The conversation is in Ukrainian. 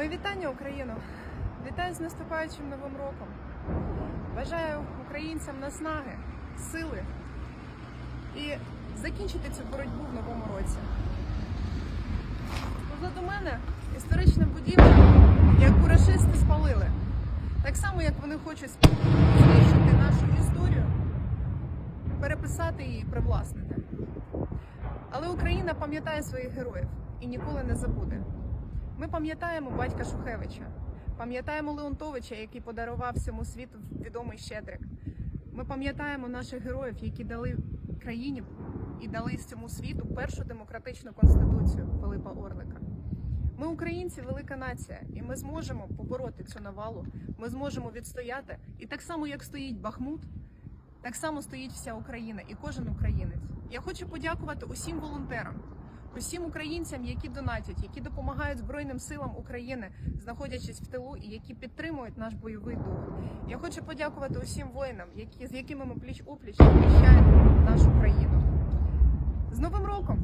Мої вітання, Україну! Вітаю з наступаючим новим роком. Бажаю українцям наснаги, сили і закінчити цю боротьбу в новому році. Позаду мене історична будівля, яку рашисти спалили. Так само, як вони хочуть знищити нашу історію, переписати її привласнити. Але Україна пам'ятає своїх героїв і ніколи не забуде. Пам'ятаємо батька Шухевича, пам'ятаємо Леонтовича, який подарував всьому світу відомий Щедрик. Ми пам'ятаємо наших героїв, які дали країні і дали цьому світу першу демократичну конституцію Пилипа Орлика. Ми, українці, велика нація, і ми зможемо побороти цю навалу. Ми зможемо відстояти. І так само, як стоїть Бахмут, так само стоїть вся Україна і кожен українець. Я хочу подякувати усім волонтерам, усім українцям, які донатять, які допомагають Збройним силам України, знаходячись в тилу і які підтримують наш бойовий дух. Я хочу подякувати усім воїнам, які з якими ми пліч опліч захищаємо нашу країну. З Новим роком!